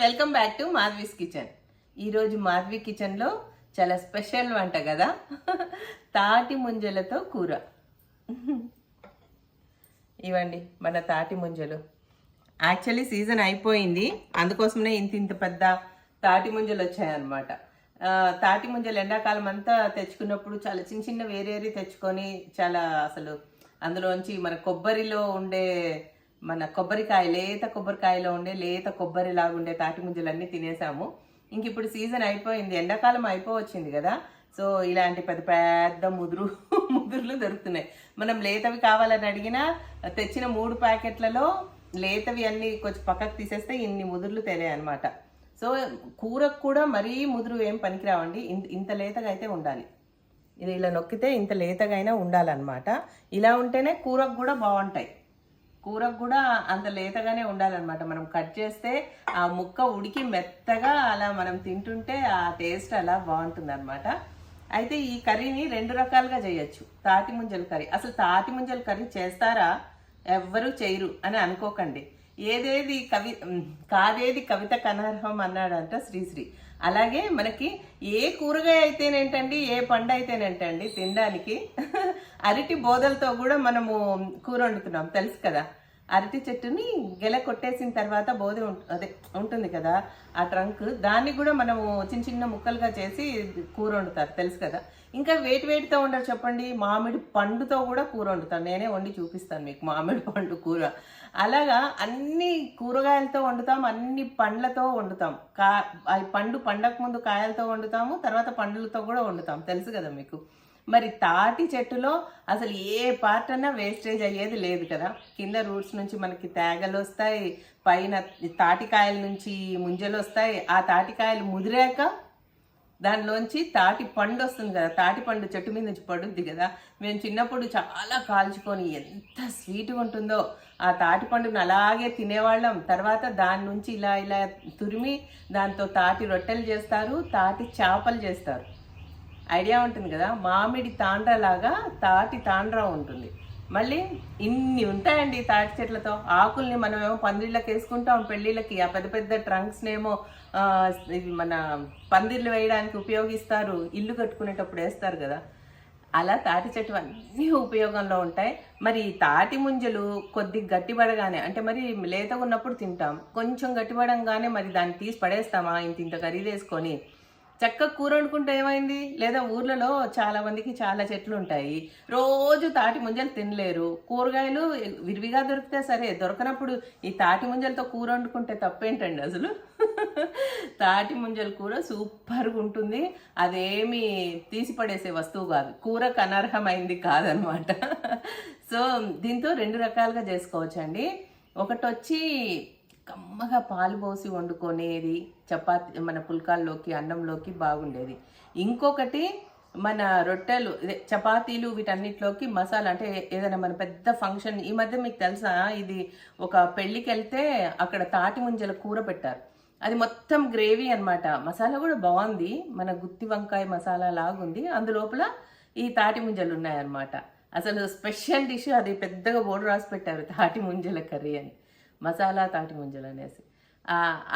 Welcome back to Madhavi's kitchen. ఈరోజు మాధవి కిచెన్లో చాలా స్పెషల్ వంట కదా? తాటి ముంజలతో కూర. ఇవ్వండి మన తాటి ముంజలు. యాక్చువల్లీ సీజన్ అయిపోయింది. అందుకోసమే ఇంత ఇంత పెద్ద తాటి ముంజలు వచ్చాయన్నమాట. తాటి ముంజలు ఎండాకాలం అంతా తెచ్చుకున్నప్పుడు చాలా చిన్న చిన్న వేరేరి తెచ్చుకొని చాలా అసలు అందులోంచి మన కొబ్బరిలో ఉండే మన కొబ్బరికాయ లేత కొబ్బరికాయలో ఉండే లేత కొబ్బరిలాగా ఉండే తాటి ముంజలన్నీ తినేసాము. ఇంక ఇప్పుడు సీజన్ అయిపోయింది ఎండాకాలం అయిపోవచ్చింది కదా. సో ఇలాంటి పెద్ద పెద్ద ముదురు ముదురులు దొరుకుతున్నాయి. మనం లేతవి కావాలని అడిగినా తెచ్చిన మూడు ప్యాకెట్లలో లేతవి అన్ని కొంచెం పక్కకు తీసేస్తే ఇన్ని ముదురులు తెలియ అనమాట సో కూరకు కూడా మరీ ముదురు ఏం పనికిరావండి. ఇంత ఇంత లేతగా అయితే ఉండాలి. ఇది ఇలా నొక్కితే ఇంత లేతగా అయినా ఉండాలన్నమాట. ఇలా ఉంటేనే కూరకు కూడా బాగుంటాయి. కూరకు కూడా అంత లేతగానే ఉండాలన్నమాట. మనం కట్ చేస్తే ఆ ముక్క ఉడికి మెత్తగా అలా మనం తింటుంటే ఆ టేస్ట్ అలా బాగుంటుంది అనమాట అయితే ఈ కర్రీని రెండు రకాలుగా చేయొచ్చు. తాటి ముంజల కర్రీ. అసలు తాటి ముంజల కర్రీ చేస్తారా? ఎవ్వరూ చేయరు అని అనుకోకండి. ఏదేది కవి కాదేది కవిత కనర్హం అన్నాడంట శ్రీశ్రీ. అలాగే మనకి ఏ కూరగాయ అయితేనేంటండి ఏ పండు అయితేనేంటండి తినడానికి అరటి బోదలతో కూడా మనము కూర వండుతున్నాం. తెలుసు కదా? అరటి చెట్టుని గెల కొట్టేసిన తర్వాత బోధి అదే ఉంటుంది కదా ఆ ట్రంక్. దాన్ని కూడా మనము చిన్న చిన్న ముక్కలుగా చేసి కూర వండుతారు. తెలుసు కదా? ఇంకా వేటి వేటితో ఉండరు చెప్పండి. మామిడి పండుతో కూడా కూర వండుతాను. నేనే వండి చూపిస్తాను మీకు మామిడి పండు కూర. అలాగా అన్ని కూరగాయలతో వండుతాం అన్ని పండ్లతో వండుతాం. కా ఆ పండు పండక ముందు కాయలతో వండుతాము తర్వాత పండ్లతో కూడా వండుతాం. తెలుసు కదా మీకు. మరి తాటి చెట్టులో అసలు ఏ పార్ట్ అన్నా వేస్టేజ్ అయ్యేది లేదు కదా. కింద రూట్స్ నుంచి మనకి తేగలు వస్తాయి పైన తాటికాయల నుంచి ముంజలు వస్తాయి. ఆ తాటికాయలు ముదిరాక దానిలోంచి తాటి పండు వస్తుంది కదా తాటి పండు చెట్టు మీద నుంచి పడుద్ది కదా. మేము చిన్నప్పుడు చాలా కాల్చుకొని ఎంత స్వీట్గా ఉంటుందో ఆ తాటి పండును అలాగే తినేవాళ్ళం. తర్వాత దాని నుంచి ఇలా ఇలా తురిమి దాంతో తాటి రొట్టెలు చేస్తారు తాటి చేపలు చేస్తారు. ఐడియా ఉంటుంది కదా మామిడి తాండ్ర లాగా తాటి తాండ్ర ఉంటుంది. మళ్ళీ ఇన్ని ఉంటాయండి తాటి చెట్లతో. ఆకుల్ని మనం ఏమో పందిళ్ళకి వేసుకుంటాం పెళ్ళిళ్ళకి. ఆ పెద్ద పెద్ద ట్రంక్స్ని ఏమో ఇవి మన పందిర్లు వేయడానికి ఉపయోగిస్తారు. ఇల్లు కట్టుకునేటప్పుడు వేస్తారు కదా. అలా తాటి చెట్టు అన్నీ ఉపయోగంలో ఉంటాయి. మరి తాటి ముంజలు కొద్ది గట్టిపడగానే అంటే మరి లేతగా ఉన్నప్పుడు తింటాం. కొంచెం గట్టిపడంగానే మరి దాన్ని తీసి పడేస్తామా? ఇంత ఇంత ఖరీదేసుకొని వేసుకొని చక్కగా కూర వండుకుంటే ఏమైంది? లేదా ఊర్లలో చాలా మందికి చాలా చెట్లు ఉంటాయి. రోజు తాటి ముంజలు తినలేరు. కూరగాయలు విరివిగా దొరికితే సరే దొరకనప్పుడు ఈ తాటి ముంజలతో కూర వండుకుంటే తప్పేంటండి అసలు? తాటి ముంజల కూర సూపర్గా ఉంటుంది. అదేమి తీసి పడేసే వస్తువు కాదు. కూరకు అనర్హమైంది కాదనమాట. సో దీంతో రెండు రకాలుగా చేసుకోవచ్చండి. ఒకటి వచ్చి కమ్మగా పాలు పోసి వండుకునేది చపాతి మన పుల్కాల్లోకి అన్నంలోకి బాగుండేది. ఇంకొకటి మన రొట్టెలు ఇదే చపాతీలు వీటన్నిటిలోకి మసాలా అంటే ఏదైనా మన పెద్ద ఫంక్షన్ ఈ మధ్య మీకు తెలుసా? ఇది ఒక పెళ్ళికి వెళ్తే అక్కడ తాటి ముంజల కూర పెట్టారు. అది మొత్తం గ్రేవీ అన్నమాట. మసాలా కూడా బాగుంది. మన గుత్తి వంకాయ మసాలా లాగుంది. అందులోపల ఈ తాటి ముంజలు ఉన్నాయన్నమాట. అసలు స్పెషల్ డిష్ అది పెద్దగా బోర్డు రాసి పెట్టారు తాటి ముంజల కర్రీ అని. మసాలా తాటి ముంజలు అనేసి.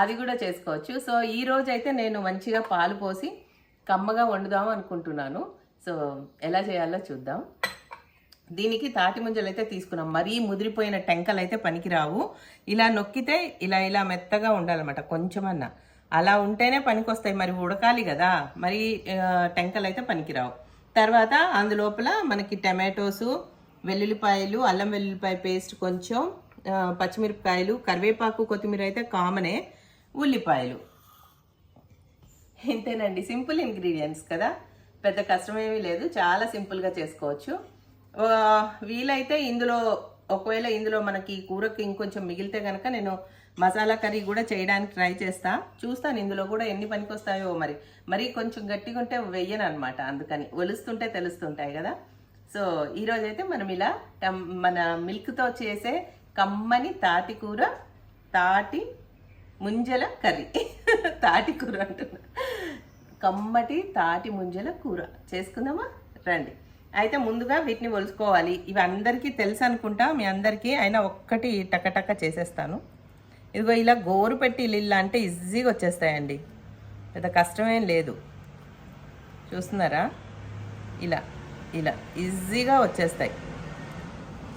అది కూడా చేసుకోవచ్చు. సో ఈ రోజు అయితే నేను మంచిగా పాలు పోసి కమ్మగా వండుదాం అనుకుంటున్నాను. సో ఎలా చేయాలో చూద్దాం. దీనికి తాటి ముంజలు అయితే తీసుకున్నాం. మరీ ముదిరిపోయిన టెంకలు అయితే పనికిరావు. ఇలా నొక్కితే ఇలా ఇలా మెత్తగా ఉండాలన్నమాట కొంచెమన్నా. అలా ఉంటేనే పనికొస్తాయి. మరి ఉడకాలి కదా. మరి టెంకలు అయితే పనికిరావు. తర్వాత అందులోపల మనకి టమాటోసు వెల్లుల్లిపాయలు అల్లం వెల్లుల్లిపాయ పేస్ట్ కొంచెం పచ్చిమిరపకాయలు కరివేపాకు కొత్తిమీర అయితే కామనే ఉల్లిపాయలు. ఇంతేనండి సింపుల్ ఇంగ్రీడియంట్స్ కదా? పెద్ద కష్టమేమీ లేదు చాలా సింపుల్గా చేసుకోవచ్చు. వీలైతే ఇందులో ఒకవేళ ఇందులో మనకి కూరకి ఇంకొంచెం మిగిలితే కనుక నేను మసాలా కర్రీ కూడా చేయడానికి ట్రై చేస్తా. చూస్తాను ఇందులో కూడా ఎన్ని పనికొస్తాయో మరి. మరి కొంచెం గట్టిగా ఉంటే వెయ్యను అనమాట అందుకని. ఒలుస్తుంటే తెలుస్తుంటాయి కదా. సో ఈరోజైతే మనం ఇలా మన మిల్క్తో చేసే కమ్మని తాటి కూర తాటి ముంజల కర్రీ. తాటి కూర అంటున్నా. కమ్మటి తాటి ముంజల కూర. చేసుకుందామా? రండి. అయితే ముందుగా వీటిని ఒలుసుకోవాలి. ఇవి అందరికీ తెలుసు అనుకుంటా. మీ అందరికీ అయినా ఒక్కటి టకటక చేసేస్తాను. ఇదిగో ఇలా గోరు పెట్టి ఇల్లు అంటే ఈజీగా వచ్చేస్తాయండి. పెద్ద కష్టమేం లేదు. చూస్తున్నారా? ఇలా ఇలా ఈజీగా వచ్చేస్తాయి.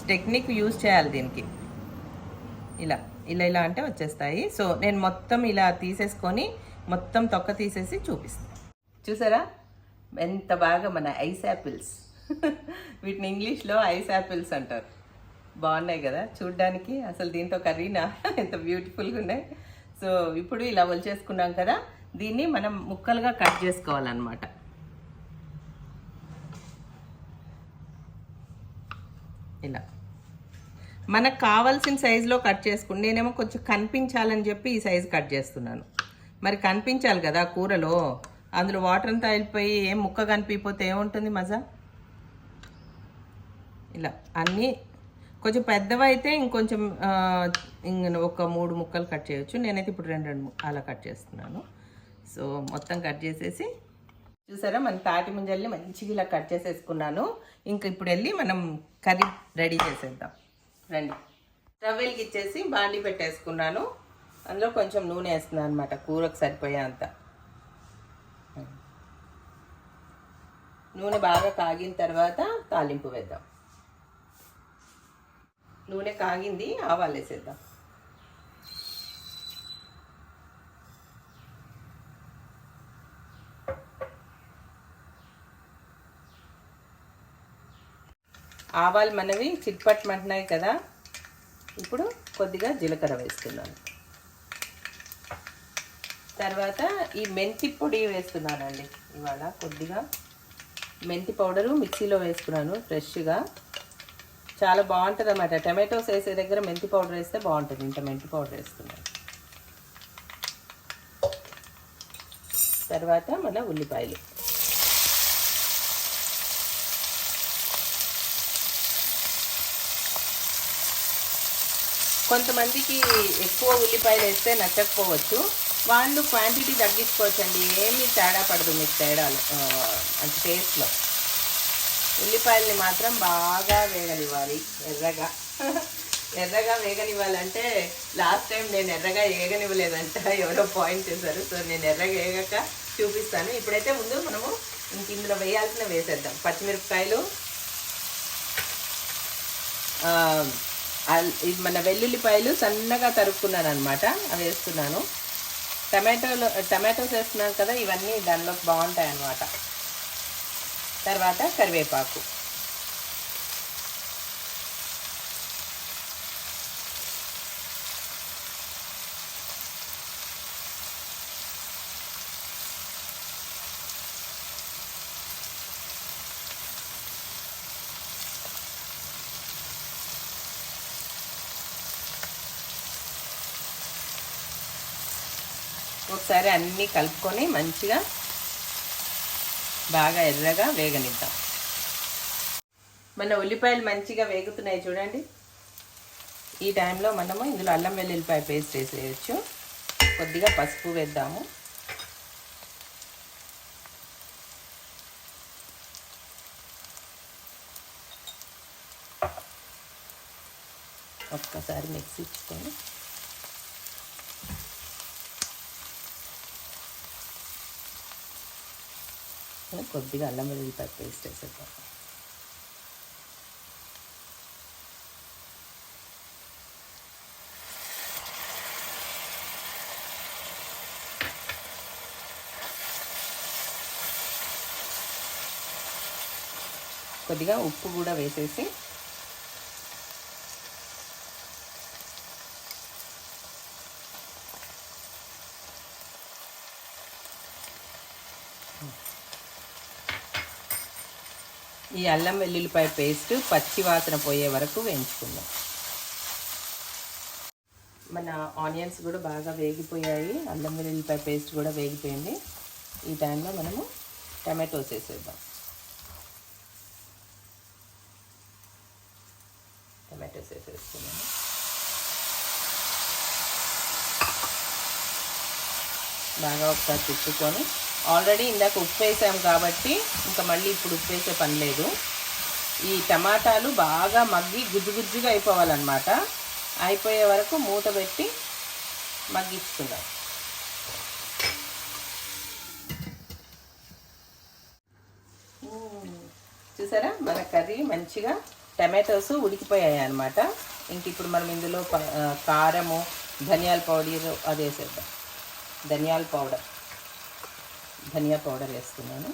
టెక్నిక్ యూజ్ చేయాలి దీనికి. ఇలా ఇలా ఇలా అంటే వచ్చేస్తాయి. సో నేను మొత్తం ఇలా తీసేసుకొని మొత్తం తొక్క తీసేసి చూపిస్తాను చూసారా? ఎంత బాగా మన ఐస్ యాపిల్స్ వీటిని ఇంగ్లీష్లో ఐస్ యాపిల్స్ అంటారు. బాగున్నాయి కదా? చూడ్డానికి అసలు దీంతో కర్రీనా? ఎంత బ్యూటిఫుల్గా ఉన్నాయి. సో ఇప్పుడు ఇలా వలిచేసుకున్నాం కదా? దీన్ని మనం ముక్కలుగా కట్ చేసుకోవాలన్నమాట. ఇలా. మనకు కావాల్సిన సైజులో కట్ చేసుకుని నేనేమో కొంచెం కనిపించాలని చెప్పి ఈ సైజు కట్ చేస్తున్నాను. మరి కనిపించాలి కదా కూరలో? అందులో వాటర్ అంతా వెళ్ళిపోయి ఏం ముక్క కనిపిపోతే ఏముంటుంది మజా? ఇలా అన్నీ కొంచెం పెద్దవైతే ఇంకొంచెం ఒక మూడు ముక్కలు కట్ చేయొచ్చు. నేనైతే ఇప్పుడు రెండు రెండు అలా కట్ చేస్తున్నాను. సో మొత్తం కట్ చేసేసి చూసారా? మన తాటి ముంజల్ని మంచిగా ఇలా కట్ చేసేసుకున్నాను. ఇంకా ఇప్పుడు వెళ్ళి మనం కర్రీ రెడీ చేసేద్దాం. రండి. స్టవ్ ఇచ్చేసి బాండి పెట్టేసుకున్నాను. అందులో కొంచెం నూనె వేస్తున్నాను అనమాట కూరకు సరిపోయే అంత నూనె బాగా కాగిన తర్వాత తాలింపు వేద్దాం. నూనె కాగింది ఆవాలు వేసేద్దాం. ఆవాలు మనవి చిట్పట్టమంటున్నాయి కదా. ఇప్పుడు కొద్దిగా జీలకర్ర వేస్తున్నాను తర్వాత ఈ మెంతి పొడి వేస్తున్నానండి. ఇవాళ కొద్దిగా మెంతి పౌడరు మిక్సీలో వేసుకున్నాను ఫ్రెష్గా. చాలా బాగుంటుంది అన్నమాట టమాటోస్ వేసే దగ్గర మెంతి పౌడర్ వేస్తే బాగుంటుంది. ఇంత మెంతి పౌడర్ వేసుకున్నాను. తర్వాత మన ఉల్లిపాయలు. కొంతమందికి ఎక్కువ ఉల్లిపాయలు వేస్తే నచ్చకపోవచ్చు. వాళ్ళు క్వాంటిటీ తగ్గించుకోవచ్చండి. ఏమీ తేడా పడదు మీకు తేడాలు అంటే టేస్ట్లో ఉల్లిపాయల్ని మాత్రం బాగా వేగనివ్వాలి ఎర్రగా. ఎర్రగా వేగనివ్వాలంటే లాస్ట్ టైం నేను ఎర్రగా వేగనివ్వలేదంట. ఎవరో పాయింట్ చేశారు. సో నేను ఎర్రగా వేగక చూపిస్తాను. ఇప్పుడైతే ముందు మనము ఇంక ఇందులో వేయాల్సిన వేసేద్దాం. పచ్చిమిరపకాయలు మన వెల్లుల్లిపాయలు సన్నగా తరుక్కున్నాను అనమాట అవి వేస్తున్నాను. టమాటోలు టమాటోస్ వేస్తున్నాను కదా ఇవన్నీ దానిలోకి బాగుంటాయి అన్నమాట తర్వాత కరివేపాకు. ఒకసారి అన్నీ కలుపుకొని మంచిగా బాగా ఎర్రగా వేగనిద్దాం. మన ఉల్లిపాయలు మంచిగా వేగుతున్నాయి చూడండి. ఈ టైంలో మనము ఇందులో అల్లం వెల్లుల్లిపాయ పేస్ట్ వేసేయచ్చు. కొద్దిగా పసుపు వేద్దాము. ఒక్కసారి మిక్స్ ఇచ్చుకొని కొద్దిగా అల్లం వెల్లుల్లిపాయ పేస్ట్ వేసేద్దాం. కొద్దిగా ఉప్పు కూడా వేసేసి ఈ అల్లం వెల్లుల్లిపాయ పేస్ట్ పచ్చి వాసన పోయే వరకు వేయించుకుందాం. మన ఆనియన్స్ కూడా బాగా వేగిపోయాయి. అల్లం వెల్లుల్లిపాయ పేస్ట్ కూడా వేగిపోయింది. ఈ టైంలో మనము టమాటోస్ వేసేద్దాం టమాటోస్ వేసేసుకున్నాము బాగా ఒకసారి తిప్పుకొని ఆల్రెడీ ఇందాక ఉప్పు వేసాం కాబట్టి ఇంకా మళ్ళీ ఇప్పుడు ఉప్పు వేసే పని లేదు. ఈ టమాటాలు బాగా మగ్గి గుజ్జు గుజ్జుగా అయిపోవాలన్నమాట. అయిపోయే వరకు మూత పెట్టి మగ్గించుకుందాం. చూసారా? మన కర్రీ మంచిగా టమాటోస్ ఉడికిపోయాయి అనమాట ఇంక ఇప్పుడు మనం ఇందులో కారము ధనియాల పౌడర్ అది వేసేద్దాం. ధనియాల పౌడర్. ధనియా పౌడర్ వేస్తున్నాను.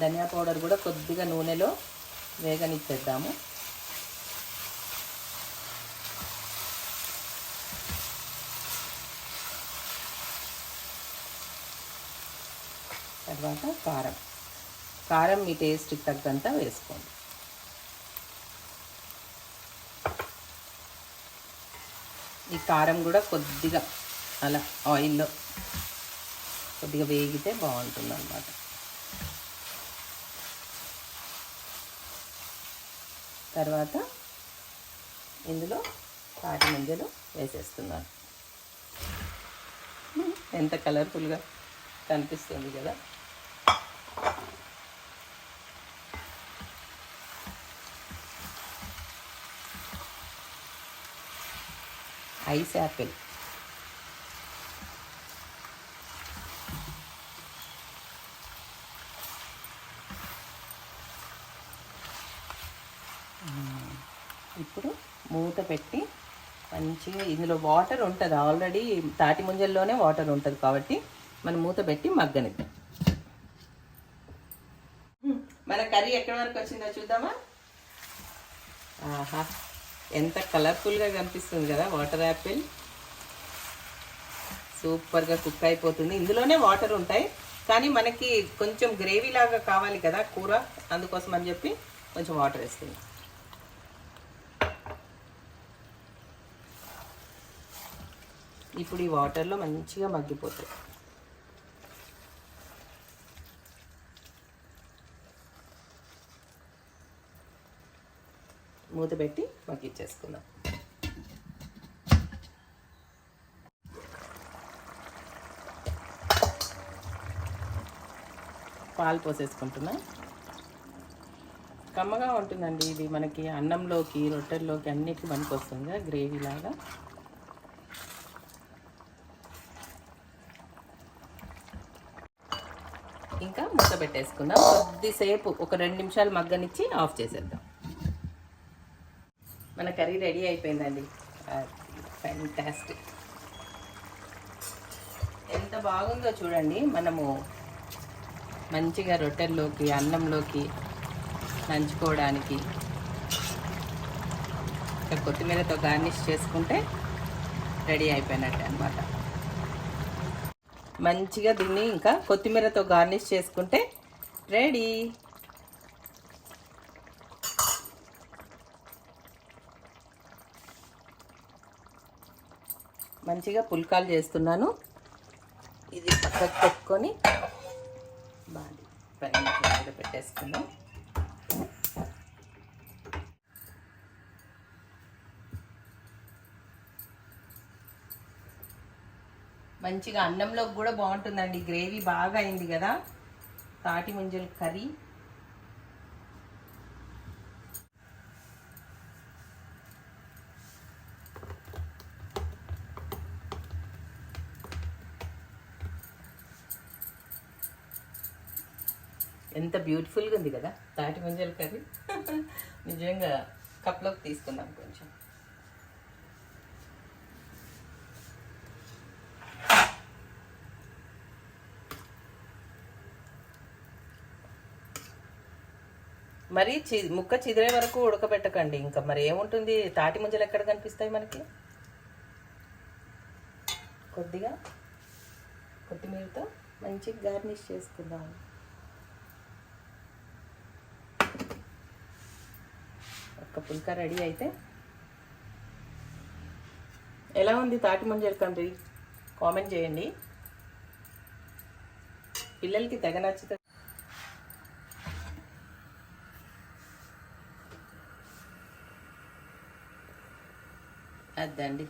ధనియా పౌడర్ కూడా కొద్దిగా నూనెలో వేగనిచ్చేద్దాము. తర్వాత కారం. కారం మీ టేస్ట్కి తగ్గంత వేసుకోండి. ఈ కారం కూడా కొద్దిగా అలా ఆయిల్లో కొద్దిగా వేగితే బాగుంటుంది అన్నమాట తర్వాత ఇందులో తాటి మంజలు వేసేస్తున్నాను. ఎంత కలర్ఫుల్గా కనిపిస్తుంది కదా. Ice apple. ఇప్పుడు మూత పెట్టి మంచిగా ఇందులో వాటర్ ఉంటుంది. ఆల్రెడీ తాటి ముంజల్లోనే వాటర్ ఉంటుంది కాబట్టి మనం మూత పెట్టి మగ్గనిద్దాం. మన కర్రీ ఎక్కడి వరకు వచ్చిందో చూద్దామా? ఆహా ఎంత కలర్ఫుల్గా కనిపిస్తుంది కదా వాటర్ యాపిల్. సూపర్గా కుక్ అయిపోతుంది. ఇందులోనే వాటర్ ఉంటాయి. కానీ మనకి కొంచెం గ్రేవీ లాగా కావాలి కదా కూర. అందుకోసం అని చెప్పి కొంచెం వాటర్ వేస్తుంది ఇప్పుడు ఈ వాటర్లో మంచిగా మగ్గిపోతాయి. మూత పెట్టి మగ్గిచ్చేసుకుందాం పాలు పోసేసుకుంటున్నా. కమ్మగా ఉంటుందండి ఇది మనకి అన్నంలోకి రొట్టెల్లోకి అన్నిటికీ పనికి వస్తుంది గ్రేవీ లాగా ఇంకా పెట్టేసుకుందాం. కొద్దిసేపు ఒక రెండు నిమిషాలు మగ్గనిచ్చి ఆఫ్ చేసేద్దాం. మన కర్రీ రెడీ అయిపోయిందండి. ఫ్యాంటాస్టిక్ ఎంత బాగుందో చూడండి. మనము మంచిగా రొట్టెల్లోకి అన్నంలోకి నంచుకోవడానికి కొత్తిమీరతో గార్నిష్ చేసుకుంటే రెడీ అయిపోయినట్టు అనమాట మంచిగా దీన్ని ఇంకా కొత్తిమీరతో గార్నిష్ చేసుకుంటే రెడీ. మంచిగా పుల్కాలు చేస్తున్నాను. ఇది పక్కకు పెట్టుకొని బాగా పైన మంచిగా అన్నంలో కూడా బాగుంటుందండి. గ్రేవీ బాగా అయింది కదా. తాటి ముంజల కర్రీ. ఎంత బ్యూటిఫుల్గా ఉంది కదా. తాటి ముంజల కర్రీ. నిజంగా కప్లోకి తీసుకుందాం కొంచెం. మరి చి ముక్క చిదిరే వరకు ఉడకబెట్టకండి. ఇంకా మరి ఏముంటుంది? తాటి ముంజలు ఎక్కడ కనిపిస్తాయి మనకి? కొద్దిగా కొత్తిమీరతో మంచి గార్నిష్ చేసుకుందాం. ఒక్క పుల్కా రెడీ అయితే. ఎలా ఉంది తాటి ముంజలు కండ్రి కామెంట్ చేయండి. పిల్లలకి తెగ నచ్చుతుంది అదండి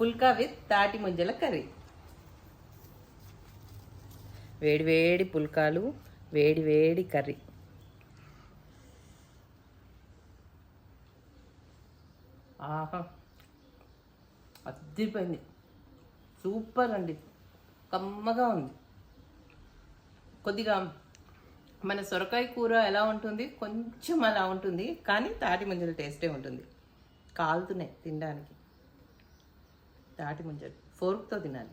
పుల్కా విత్ తాటి ముంజల కర్రీ. వేడి వేడి పుల్కాలు వేడి వేడి కర్రీ. ఆహా. అద్దరిపోయింది. సూపర్ అండి. కమ్మగా ఉంది. కొద్దిగా మన సొరకాయ కూర ఎలా ఉంటుంది? కొంచెం అలా ఉంటుంది కానీ తాటి ముంజల టేస్టే ఉంటుంది. కాలుతున్నాయి తినడానికి. తాటి ముంజలు. ఫోర్క్తో తినాలి.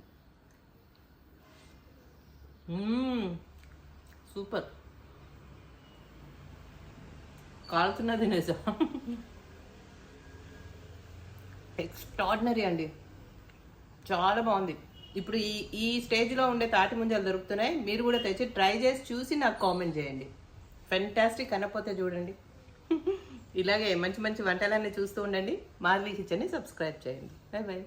సూపర్. కాలుతున్నా తినేసా. ఎక్స్ట్రాడినరీ అండి. చాలా బాగుంది. ఇప్పుడు ఈ ఈ స్టేజ్లో ఉండే తాటి ముంజలు దొరుకుతున్నాయి. మీరు కూడా తెచ్చి ట్రై చేసి చూసి నాకు కామెంట్ చేయండి. ఫెంటాస్టిక్ అనపోతే చూడండి. ఇలాగే మంచి మంచి వంటలన్నీ చూస్తూ ఉండండి. మాధవి కిచెన్ని సబ్స్క్రైబ్ చేయండి. Bye bye